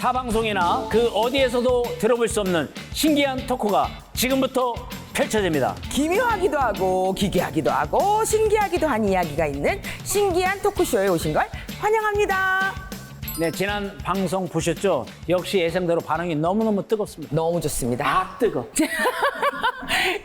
타 방송이나 그 어디에서도 들어볼 수 없는 신기한 토크가 지금부터 펼쳐집니다. 기묘하기도 하고 기괴하기도 하고 신기하기도 한 이야기가 있는 신기한 토크쇼에 오신 걸 환영합니다. 네, 지난 방송 보셨죠? 역시 예상대로 반응이 너무너무 뜨겁습니다. 너무 좋습니다. 아, 뜨거.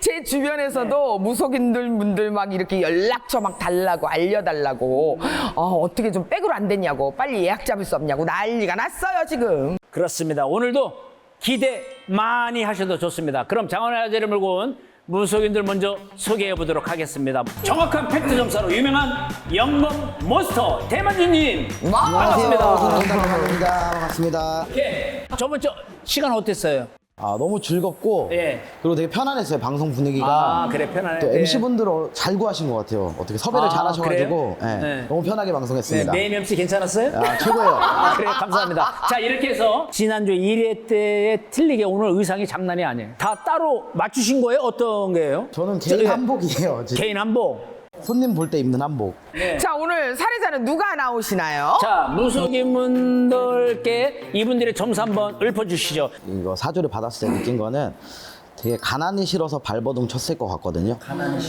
제 주변에서도 무속인들 분들 막 이렇게 연락처 막 달라고 알려달라고 어, 어떻게 좀 백으로 안 됐냐고 빨리 예약 잡을 수 없냐고 난리가 났어요 지금. 그렇습니다. 오늘도 기대 많이 하셔도 좋습니다. 그럼 장원의 아재를 물고 온 무속인들 먼저 소개해 보도록 하겠습니다. 정확한 팩트 점사로 유명한 영범 몬스터 대만주님 반갑습니다. 반갑습니다. 반갑습니다. 예, 저번 주 시간 어땠어요? 아, 너무 즐겁고 예. 그리고 되게 편안했어요. 방송 분위기가. 아, 그래, 편안해. 또 예. MC분들 잘 구하신 것 같아요. 어떻게 섭외를 아, 잘 하셔가지고 그래요? 예, 네. 너무 편하게 네, 방송했습니다. 메인 MC 괜찮았어요? 아, 최고예요. 아, 그래 감사합니다. 자 이렇게 해서 지난주 1회 때에 틀리게 오늘 의상이 장난이 아니에요. 다 따로 맞추신 거예요? 어떤 게요? 저는 개인 저- 예. 한복이에요. 지금. 개인 한복. 손님 볼 때 입는 한복. 자 오늘 사례자는 누가 나오시나요? 자 무속인분들께 이분들의 점수 한번 읊어주시죠. 이거 사주를 봤을 때 느낀 거는 되게 가난이 싫어서 발버둥 쳤을 것 같거든요.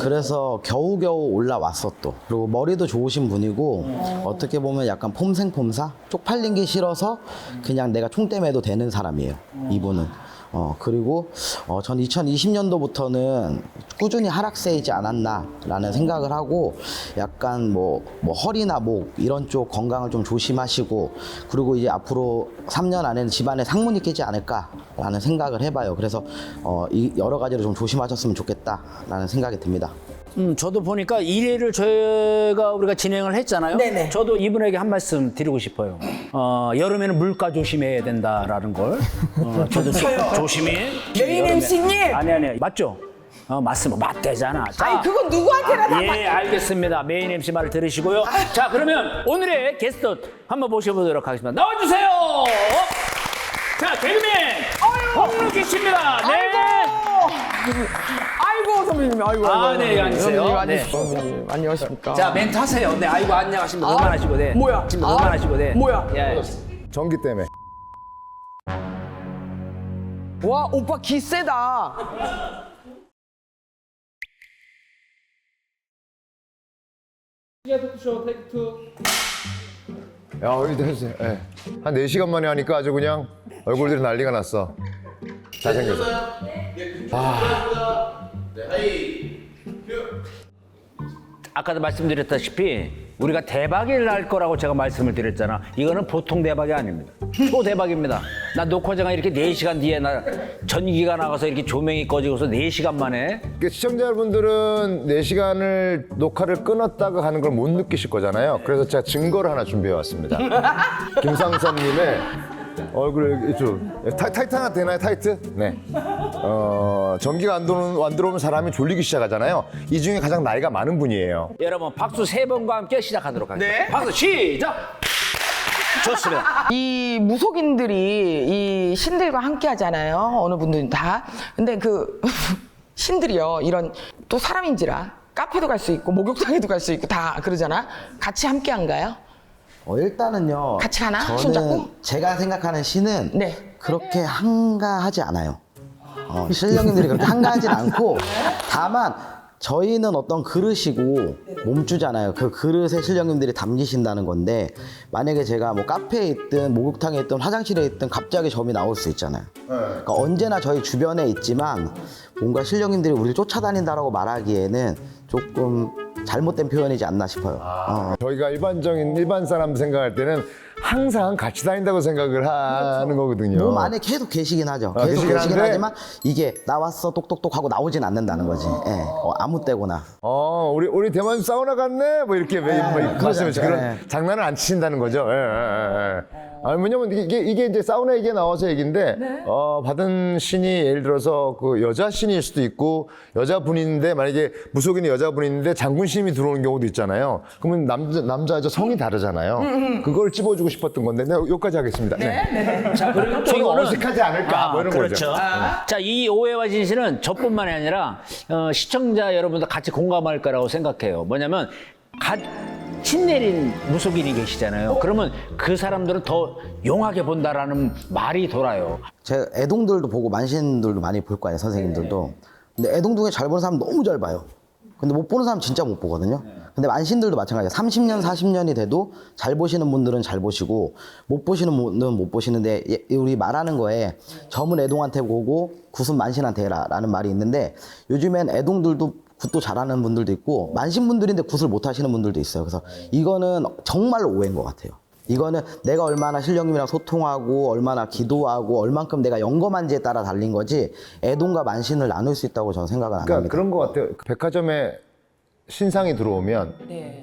그래서 겨우겨우 올라왔어 또. 그리고 머리도 좋으신 분이고 어떻게 보면 약간 폼생폼사? 쪽팔린 게 싫어서 그냥 내가 총대매도 되는 사람이에요. 이분은. 어, 그리고 어, 전 2020년도부터는 꾸준히 하락세이지 않았나라는 생각을 하고 약간 뭐, 뭐 허리나 목 이런 쪽 건강을 좀 조심하시고 그리고 이제 앞으로 3년 안에는 집안에 상문이 끼지 않을까라는 생각을 해봐요. 그래서 어, 이 여러 가지를 좀 조심하셨으면 좋겠다라는 생각이 듭니다. 음, 저도 보니까 1회를 저희가 우리가 진행을 했잖아요. 네네. 저도 이분에게 한 말씀 드리고 싶어요. 어, 여름에는 물가 조심해야 된다라는 걸. 어, 저도 조- 조심히. 메인 여름에- MC 님! 아니 아니 맞죠? 어, 맞으면 맞대잖아. 자, 아니 그건 누구한테나 다 예, 알겠습니다. 메인 MC 말을 들으시고요. 자, 그러면 오늘의 게스트 한번 모셔보도록 하겠습니다. 나와주세요! 자, 개그맨! 홍루기 씨입니다. 네! 아이고 선배님 아이고 아, 아이고, 네, 아이고. 앉으세요. 선배님, 네. 앉으시죠, 선배님. 안녕하십니까 자, 멘트 하세요. 네, 아이고, 안녕하십니까. 그만하시고, 네. 뭐야? 지금 아, 그만하시고, 네. 뭐야? 예. 전기 때문에. 와 오빠 기 세다 야, 일단 해주세요. 예. 한 4시간 만에 하니까 아주 그냥 얼굴들이 난리가 났어. 잘생겨서. 아 까도 말씀드렸다시피 우리가 대박이 날 거라고 제가 말씀을 드렸잖아. 이거는 보통 대박이 아닙니다. 초 대박입니다. 나 녹화장에 이렇게 4시간 뒤에 나 전기가 나가서 이렇게 조명이 꺼지고서 4시간 만에 그 시청자 여러분들은 4시간을 녹화를 끊었다가 하는 걸 못 느끼실 거잖아요. 그래서 제가 증거를 하나 준비해 왔습니다. 김상섭님의 얼굴 좀 타, 타이트 하나 되나요? 타이트? 네. 어, 전기가 안 들어오는, 안 들어오면 사람이 졸리기 시작하잖아요. 이 중에 가장 나이가 많은 분이에요. 여러분 박수 세 번과 함께 시작하도록 하겠습니다. 네. 박수 시작! 좋습니다. 이 무속인들이 이 신들과 함께 하잖아요 어느 분들은 다 근데 그 신들이요 이런 또 사람인지라 카페도 갈 수 있고 목욕탕에도 갈 수 있고 다 그러잖아 같이 함께 한가요? 어, 일단은요. 같이 가나? 저는 손잡고? 제가 생각하는 시는 네. 그렇게 한가하지 않아요. 어, 신령님들이 그렇게 한가하진 않고 다만 저희는 어떤 그릇이고 몸주잖아요. 그 그릇에 신령님들이 담기신다는 건데 만약에 제가 뭐 카페에 있든 목욕탕에 있든 화장실에 있든 갑자기 점이 나올 수 있잖아요. 그러니까 언제나 저희 주변에 있지만 뭔가 신령님들이 우리를 쫓아다닌다라고 말하기에는 조금 잘못된 표현이지 않나 싶어요. 어. 저희가 일반적인 일반 사람 생각할 때는 항상 같이 다닌다고 생각을 하는 거거든요. 몸 안에 계속 계시긴 하죠. 아, 계속 계시긴 계시긴 한데 하지만 이게 나왔어 똑똑똑 하고 나오진 않는다는 거지. 예. 어, 아무 때거나. 어, 우리 우리 대만 사우나 갔네. 뭐 이렇게 뭐 그러지 말씀하시 않죠. 그런 네. 장난을 안 치신다는 거죠. 예, 예, 예. 아니 왜냐면 이게 이게 이제 사우나 얘기 나와서 얘기인데 어, 받은 신이 예를 들어서 그 여자 신일 수도 있고 여자 분인데 만약에 무속인의 여자 분인데 장군 신이 들어오는 경우도 있잖아요. 그러면 남자 남자 여자 성이 다르잖아요. 그걸 찝어주고 싶었던 건데 내가 여기까지 하겠습니다. 네. 자, 그리고 또좀 이거는 어색하지 않을까 뭐 이런 그렇죠. 거죠. 자, 이 오해와 진실은 저뿐만이 아니라 어, 시청자 여러분도 같이 공감할 거라고 생각해요. 뭐냐면 가, 신내린 무속인이 계시잖아요. 그러면 그 사람들은 더 용하게 본다라는 말이 돌아요. 제 애동들도 보고 만신들도 많이 볼 거 아니에요 선생님들도. 근데 애동 중에 잘 보는 사람 너무 잘 봐요. 근데 못 보는 사람 진짜 못 보거든요. 근데 만신들도 마찬가지예요. 30년 40년이 돼도 잘 보시는 분들은 잘 보시고 못 보시는 분들은 못 보시는데 예, 우리 말하는 거에 점은 애동한테 보고 굿은 만신한테 해라 라는 말이 있는데 요즘엔 애동들도 굿도 잘하는 분들도 있고 만신분들인데 굿을 못 하시는 분들도 있어요 그래서 이거는 정말로 오해인 것 같아요 이거는 내가 얼마나 신령님이랑 소통하고 얼마나 기도하고 얼만큼 내가 영검한지에 따라 달린 거지 애동과 만신을 나눌 수 있다고 저는 생각은 안 그러니까 합니다. 그런 것 같아요. 백화점에 신상이 들어오면 네.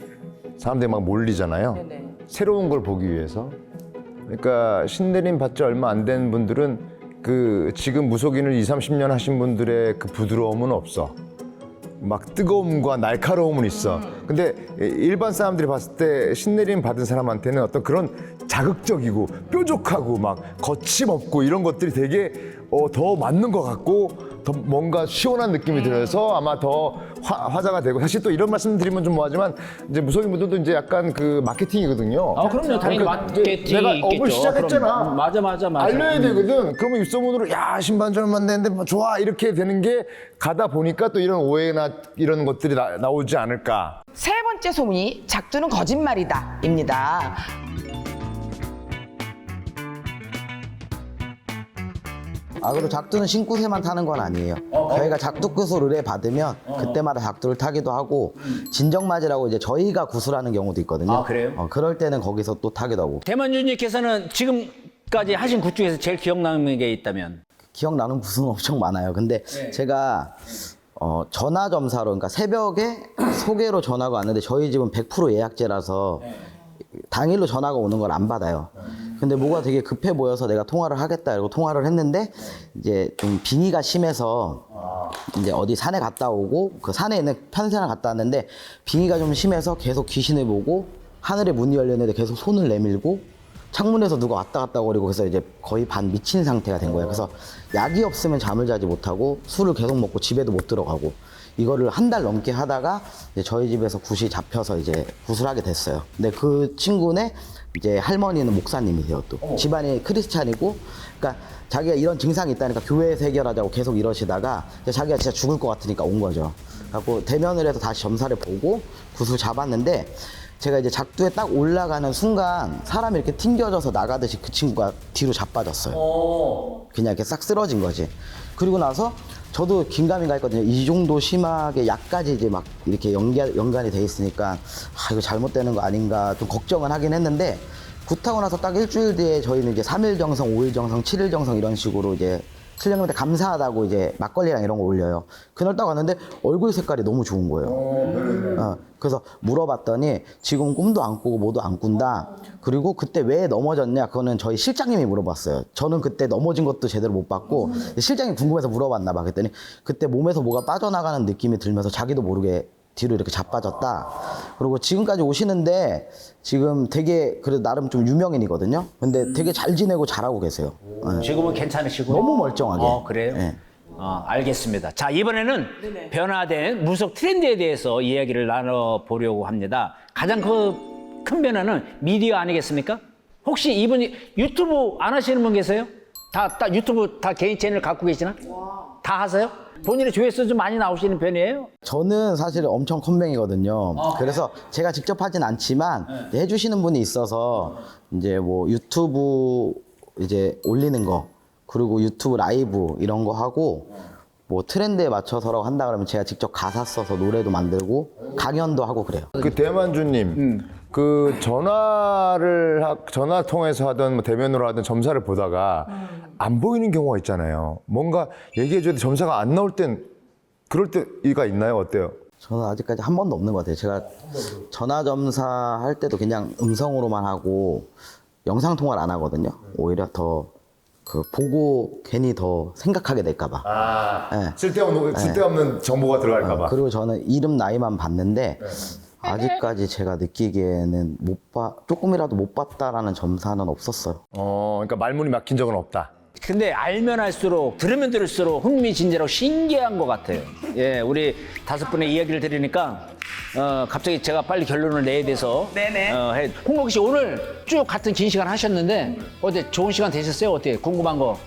사람들이 막 몰리잖아요. 네 네. 새로운 걸 보기 위해서. 그러니까 신내림 받지 얼마 안 된 분들은 그 지금 무속인을 2, 30년 하신 분들의 그 부드러움은 없어. 막 뜨거움과 날카로움은 있어. 근데 일반 사람들이 봤을 때 신내림 받은 사람한테는 어떤 그런 자극적이고 뾰족하고 막 거침없고 이런 것들이 되게 어, 더 맞는 것 같고 더 뭔가 시원한 느낌이 들어서 아마 더 화, 화자가 되고 사실 또 이런 말씀 드리면 좀 뭐하지만 이제 무속인 분들도 이제 약간 그 마케팅이거든요. 아, 그럼요. 당연히 그러니까 마케팅이 내가 있겠죠. 업을 시작했잖아. 그럼, 맞아, 맞아, 맞아. 알려야 음. 되거든. 그러면 입소문으로 야안 됐는데 뭐 좋아 이렇게 되는 게 가다 보니까 또 이런 오해나 이런 것들이 나, 나오지 않을까. 세 번째 소문이 작두는 거짓말이다입니다. 아 그리고 작두는 신구세만 타는 건 아니에요. 저희가 작두 끝을 의뢰 받으면 그때마다 작두를 타기도 하고 진정맞이라고 이제 저희가 구슬하는 경우도 있거든요. 아, 그래요? 어, 그럴 때는 거기서 또 타기도 하고 대만주님께서는 지금까지 하신 굿 중에서 제일 기억나는 게 있다면 기억나는 부수는 엄청 많아요. 근데 제가 어, 전화 점사로 그러니까 새벽에 소개로 전화가 왔는데 저희 집은 100% 예약제라서 당일로 전화가 오는 걸 안 받아요. 근데 뭐가 되게 급해 보여서 내가 통화를 하겠다 이러고 통화를 했는데 이제 좀 빙의가 심해서 이제 어디 산에 갔다 오고 그 산에 있는 편산을 갔다 왔는데 빙의가 좀 심해서 계속 귀신을 보고 하늘에 문이 열렸는데 계속 손을 내밀고 창문에서 누가 왔다 갔다 거리고 그래서 이제 거의 반 미친 상태가 된 거예요. 그래서 약이 없으면 잠을 자지 못하고 술을 계속 먹고 집에도 못 들어가고 이거를 한 달 넘게 하다가 이제 저희 집에서 굿이 잡혀서 이제 굿을 하게 됐어요. 근데 그 친구네 이제 할머니는 목사님이세요 또 집안이 크리스찬이고 그러니까 자기가 이런 증상이 있다니까 교회에서 해결하자고 계속 이러시다가 자기가 진짜 죽을 것 같으니까 온 거죠. 갖고 대면을 해서 다시 점사를 보고 굿을 잡았는데 제가 이제 작두에 딱 올라가는 순간 사람이 이렇게 튕겨져서 나가듯이 그 친구가 뒤로 자빠졌어요. 그냥 이렇게 싹 쓰러진 거지. 그리고 나서 저도 긴가민가 했거든요. 이 정도 심하게 약까지 이제 막 이렇게 연관, 연관이 돼 있으니까 아, 이거 잘못되는 거 아닌가 좀 걱정은 하긴 했는데 굿하고 나서 딱 일주일 뒤에 저희는 이제 3일 정성, 5일 정성, 7일 정성 이런 식으로 이제 실령님한테 감사하다고 이제 막걸리랑 이런 거 올려요. 그날 딱 왔는데 얼굴 색깔이 너무 좋은 거예요. 어, 그래서 물어봤더니 지금 꿈도 안 꾸고 뭐도 안 꾼다. 그리고 그때 왜 넘어졌냐? 그거는 저희 실장님이 물어봤어요. 저는 그때 넘어진 것도 제대로 못 봤고 실장이 궁금해서 물어봤나 봐. 그랬더니 그때 몸에서 뭐가 빠져나가는 느낌이 들면서 자기도 모르게 뒤로 이렇게 자빠졌다. 그리고 지금까지 오시는데 지금 되게 그래도 나름 좀 유명인이거든요. 근데 되게 잘 지내고 잘하고 계세요. 예. 지금은 괜찮으시고 너무 멀쩡하게. 어, 그래요? 네. 어, 알겠습니다. 자, 이번에는 변화된 무속 트렌드에 대해서 이야기를 나눠보려고 합니다. 가장 그 큰 변화는 미디어 아니겠습니까? 혹시 이분이 유튜브 안 하시는 분 계세요? 다, 다 유튜브 다 개인 채널 갖고 계시나? 다 하세요? 본인의 조회수 좀 많이 나오시는 편이에요? 저는 사실 엄청 컴맹이거든요. 그래서 제가 직접 하진 않지만 이제 해주시는 분이 있어서 이제 뭐 유튜브 이제 올리는 거 그리고 유튜브 라이브 이런 거 하고 뭐 트렌드에 맞춰서라고 한다 그러면 제가 직접 가사 써서 노래도 만들고 강연도 하고 그래요. 그 대만주님 그 전화를 하- 전화 통해서 하든 뭐 대면으로 하든 점사를 보다가 안 보이는 경우가 있잖아요. 뭔가 얘기해줘야 돼 점사가 안 나올 땐 그럴 때가 있나요? 어때요? 저는 아직까지 한 번도 없는 것 같아요. 제가 전화 점사 할 때도 그냥 음성으로만 하고 영상 통화를 안 하거든요. 오히려 더 그 보고 괜히 더 생각하게 될까봐. 아 네. 쓸데없는 쓸데없는 정보가 들어갈까봐. 그리고 저는 이름 나이만 봤는데 아직까지 제가 느끼기에는 못 봐, 조금이라도 못 봤다라는 점사는 없었어요. 어, 그러니까 말문이 막힌 적은 없다. 근데 알면 알수록 들으면 들을수록 흥미진진하고 신기한 것 같아요. 예, 우리 다섯 분의 이야기를 들으니까 어, 갑자기 제가 빨리 결론을 내야 돼서. 네네. 어, 해. 홍록 씨 오늘 쭉 같은 긴 시간 하셨는데 어때 좋은 시간 되셨어요? 어때? 궁금한 거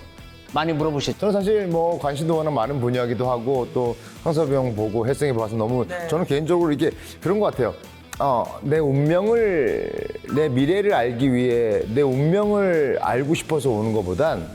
많이 물어보셨죠? 저는 사실 뭐 관심도 워낙 많은 분야기도 하고 또 황섭이 형 보고 혜성이 봐서 너무 저는 개인적으로 이게 그런 것 같아요. 어, 내 운명을 내 미래를 알기 위해 내 운명을 알고 싶어서 오는 것보단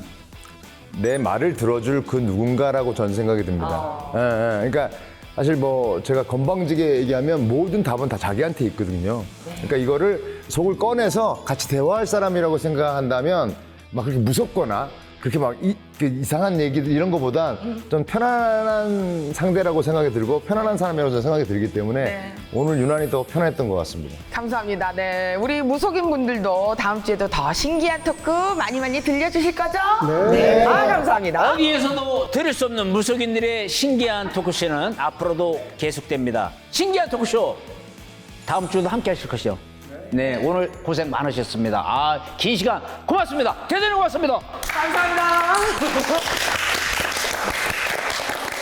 내 말을 들어줄 그 누군가라고 저는 생각이 듭니다. 예, 예. 그러니까 사실 뭐 제가 건방지게 얘기하면 모든 답은 다 자기한테 있거든요. 그러니까 이거를 속을 꺼내서 같이 대화할 사람이라고 생각한다면 막 그렇게 무섭거나 그렇게 막 이, 그 이상한 얘기들 이런 거보단 좀 편안한 상대라고 생각이 들고 편안한 사람이라고 생각이 들기 때문에 네. 오늘 유난히 더 편했던 것 같습니다. 감사합니다. 네. 우리 무속인 분들도 다음 주에도 더 신기한 토크 많이 많이 들려주실 거죠? 네. 아, 감사합니다. 어디에서도 들을 수 없는 무속인들의 신기한 토크쇼는 앞으로도 계속됩니다. 신기한 토크쇼 다음 주도 함께 하실 것이요. 네, 오늘 고생 많으셨습니다. 아, 긴 시간 고맙습니다. 대단히 고맙습니다. 감사합니다.